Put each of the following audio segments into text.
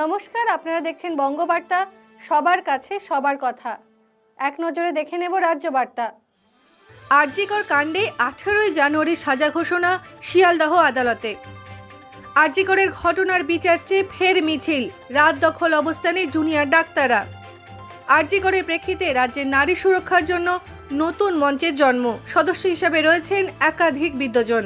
নমস্কার, আপনারা দেখছেন বঙ্গবার্তা। সবার কাছে সবার কথা। এক নজরে দেখে নেব রাজ্য বার্তা আরজিকর কাণ্ডে আঠেরোই জানুয়ারি সাজা ঘোষণা শিয়ালদহ আদালতে। আরজিকরের ঘটনার বিচার চেয়ে ফের মিছিল, রাত দখল অবস্থানে জুনিয়র ডাক্তাররা। আরজিকরের প্রেক্ষিতে রাজ্যের নারী সুরক্ষার জন্য নতুন মঞ্চের জন্ম। সদস্য হিসাবে রয়েছেন একাধিক বিদ্যজন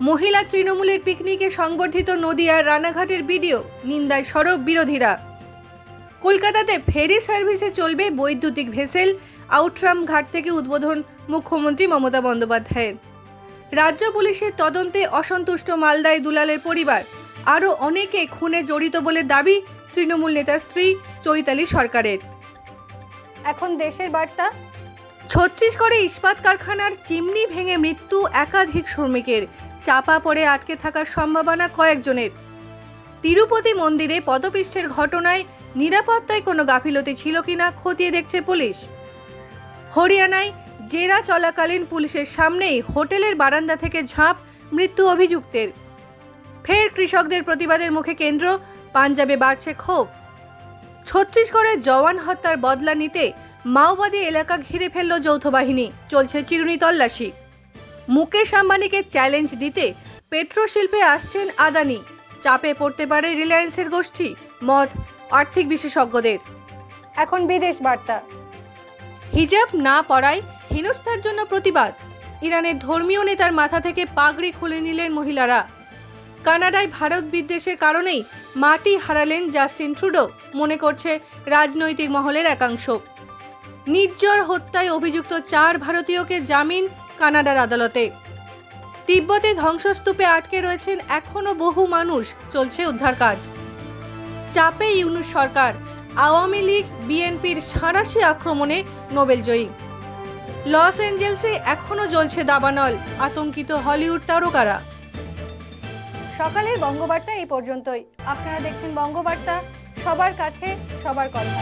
মহিলা তৃণমূলের পিকনিকে সংবর্ধিত নদিয়ার রানাঘাটের ভিডিও নিন্দায় সরব বিরোধীরা। কলকাতাতে ফেরি সার্ভিসে চলবে বৈদ্যুতিক ভেসেল, আউটরাম ঘাট থেকে উদ্বোধন মুখ্যমন্ত্রী মমতা বন্দ্যোপাধ্যায়ের। রাজ্য পুলিশের তদন্তে অসন্তুষ্ট মালদায় দুলালের পরিবার। আরও অনেকে খুনে জড়িত বলে দাবি তৃণমূল নেতা স্ত্রী চৈতালি সরকারের। এখন দেশের বার্তা ছত্তিশগড়ে ইস্পাত কারখানার চিমনি ভেঙে মৃত্যু একাধিক শ্রমিকের। চাপা পড়ে আটকে থাকার সম্ভাবনা কয়েকজনের। তিরুপতি মন্দিরে পদপিষ্টের ঘটনায় নিরাপত্তায় কোনো গাফিলতি ছিল কিনা খতিয়ে দেখছে পুলিশ। হরিয়ানায় জেরা চলাকালীন পুলিশের সামনেই হোটেলের বারান্দা থেকে ঝাঁপ, মৃত্যু অভিযুক্তের। ফের কৃষকদের প্রতিবাদের মুখে কেন্দ্র, পাঞ্জাবে বাড়ছে ক্ষোভ। ছত্তিশগড়ে জওয়ান হত্যার বদলা নিতে মাওবাদী এলাকা ঘিরে ফেলল যৌথ বাহিনী। চলছে চিরুনি তল্লাশি। মুকেশ আম্বানিকে চ্যালেঞ্জ দিতে পেট্রো শিল্পে আসছেন আদানি। চাপে পড়তে পারে রিলায়েন্সের গোষ্ঠী মত আর্থিক বিশেষজ্ঞদের। এখন বিদেশ বার্তা। হিজাব না পরায় হেনস্থার জন্য প্রতিবাদ। ইরানের ধর্মীয় নেতার মাথা থেকে পাগড়ি খুলে নিলেন মহিলারা। কানাডায় ভারত বিদ্বেষের কারণেই মাটি হারালেন জাস্টিন ট্রুডো, মনে করছে রাজনৈতিক মহলের একাংশ। নির্জর হত্যায় অভিযুক্ত চার ভারতীয়কে জামিন কানাডার আদালতে। তিব্বতে ধ্বংসস্তূপে আটকে রয়েছেন এখনও বহু মানুষ, চলছে উদ্ধার কাজ। চাপে ইউনুস সরকার, আওয়ামী লীগ, বিএনপির সাঁড়াশি আক্রমণে নোবেলজয়ী। লস অ্যাঞ্জেলসে এখনও জ্বলছে দাবানল, আতঙ্কিত হলিউড তারকারা। সকালের বঙ্গবার্তা এই পর্যন্তই। আপনারা দেখছেন বঙ্গবার্তা, সবার কাছে সবার কথা।